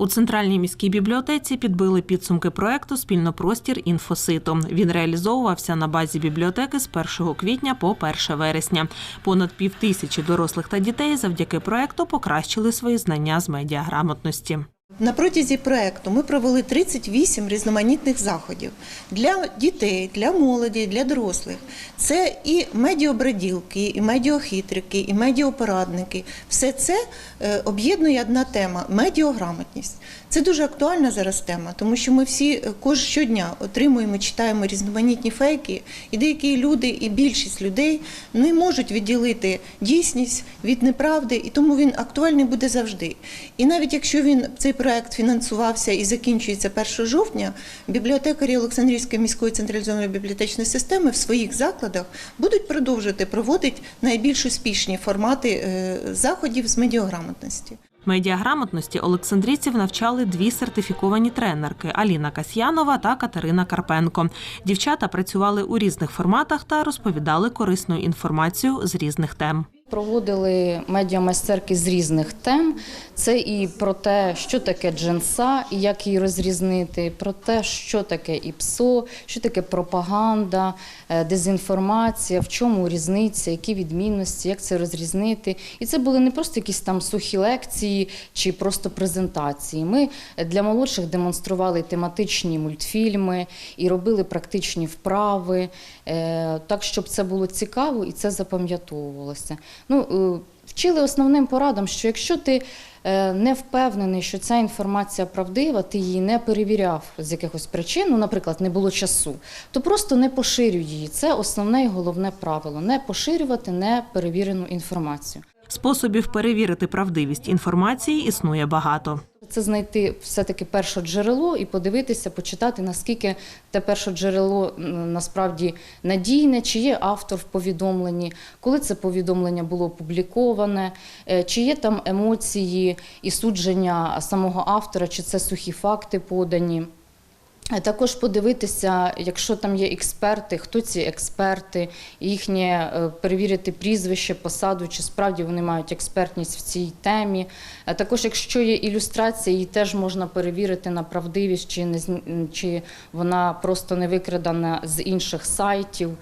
У центральній міській бібліотеці підбили підсумки проекту Спільнопростір інфоситу. Він реалізовувався на базі бібліотеки з 1 квітня по 1 вересня. Понад півтисячі дорослих та дітей завдяки проекту покращили свої знання з медіаграмотності. На протязі проекту ми провели 38 різноманітних заходів для дітей, для молоді, для дорослих. Це і медіобраділки, і медіохитрики, і медіопорадники. Все це е, об'єднує одна тема медіограмотність. Це дуже актуальна зараз тема, тому що ми всі е, кож щодня отримуємо, читаємо різноманітні фейки, і деякі люди, і більшість людей не можуть відділити дійсність від неправди, і тому він актуальний буде завжди. І навіть якщо він цей проект фінансувався і закінчується 1 жовтня, бібліотекарі Олександрівської міської централізованої бібліотечної системи в своїх закладах будуть продовжувати проводити найбільш успішні формати е, заходів з медіаграмотності. Медіаграмотності Олександрійців навчали дві сертифіковані тренерки Аліна Касьянова та Катерина Карпенко. Дівчата працювали у різних форматах та розповідали корисну інформацію з різних тем. Проводили медіамайстерки з різних тем. Це і про те, що таке джинса і як її розрізнити, про те, що таке ІПСО, що таке пропаганда, е, дезінформація, в чому різниця, які відмінності, як це розрізнити. І це були не просто якісь там сухі лекції чи просто презентації. Ми для молодших демонстрували тематичні мультфільми і робили практичні вправи, е, так щоб це було цікаво і це запам'ятовувалося. Ну, е, вчили основним порадам, що якщо ти е, не впевнений, що ця інформація правдива, ти її не перевіряв з якихось причин, ну, наприклад, не було часу, то просто не поширюй її. Це основне і головне правило не поширювати неперевірену інформацію. Способів перевірити правдивість інформації існує багато. Це знайти все-таки перше джерело і подивитися, почитати, наскільки те перше джерело насправді надійне, чи є автор в повідомленні, коли це повідомлення було опубліковане, е, чи є там емоції і судження самого автора, чи це сухі факти подані. Е, Також подивитися, якщо там є експерти, хто ці експерти, їхнє е, перевірити прізвище, посаду, чи справді вони мають експертність в цій темі. Е, Також, якщо є ілюстрація, її теж можна перевірити на правдивість, чи не чи вона просто не викрадена з інших сайтів.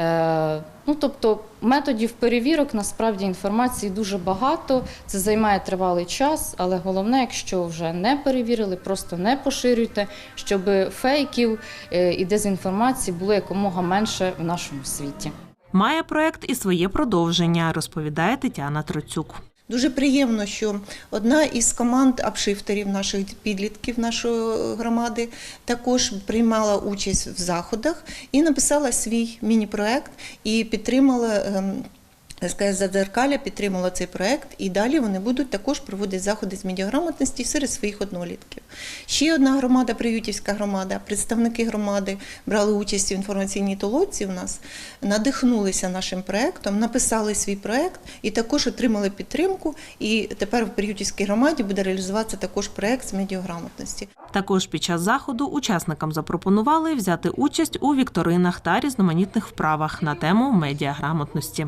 Е, Ну, тобто методів перевірок насправді інформації дуже багато. Це займає тривалий час, але головне, якщо вже не перевірили, просто не поширюйте, щоб фейків е, і дезінформації було якомога менше в нашому світі. Має проект і своє продовження, розповідає Тетяна Троцюк. Дуже приємно, що одна із команд апшифтерів наших підлітків нашої громади також приймала участь в заходах і написала свій міні-проект і підтримала. СКС Задзеркаля підтримала цей проект, і далі вони будуть також проводити заходи з медіаграмотності серед своїх однолітків. Ще одна громада, Приютівська громада, представники громади брали участь в інформаційній толоці у нас, надихнулися нашим проектом, написали свій проект і також отримали підтримку. І тепер в Приютівській громаді буде реалізуватися також проект з медіаграмотності. Також під час заходу учасникам запропонували взяти участь у вікторинах та різноманітних вправах на тему медіаграмотності.